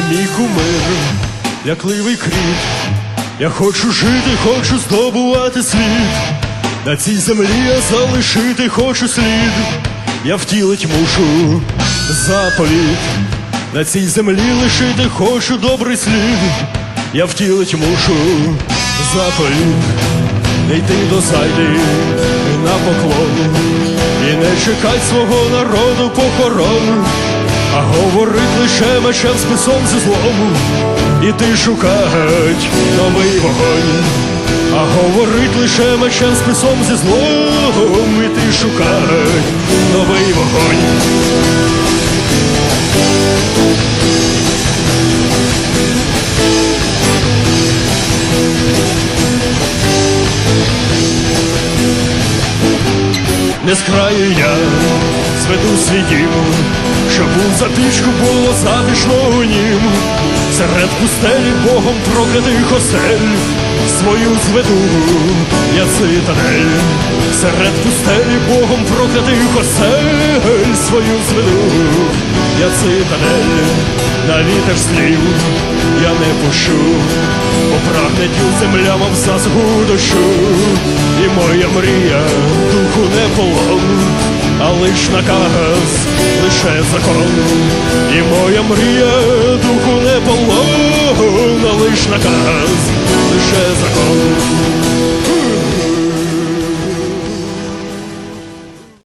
мир, лякливий кріт. Я хочу жити, хочу здобувати світ. На цій землі я залишити хочу слід. Я втілить мушу заповіт. На цій землі лишити хочу добрий слід. Я втілить мушу заповіт. Не йти до зайди на поклон І не чекать свого народу похорон А говорить лише мечем списом зі злому Іти шукать новий вогонь. А говорить лише мечем списом зі злом. Іти шукать новий вогонь. Не з краю я зведу свій дім, щоб у запічку було затишно у нім, серед пустелі Богом проклятих осель, свою зведу я цитадель, серед пустелі Богом проклятих осель, свою зведу я цитадель, на вітер слів я не пущу, бо прагне діл земля, мов засуху дощу, і моя мрія духу не полон, а лиш наказ, лише закон, і моя мрія духу не полон, а лиш наказ, лише закон.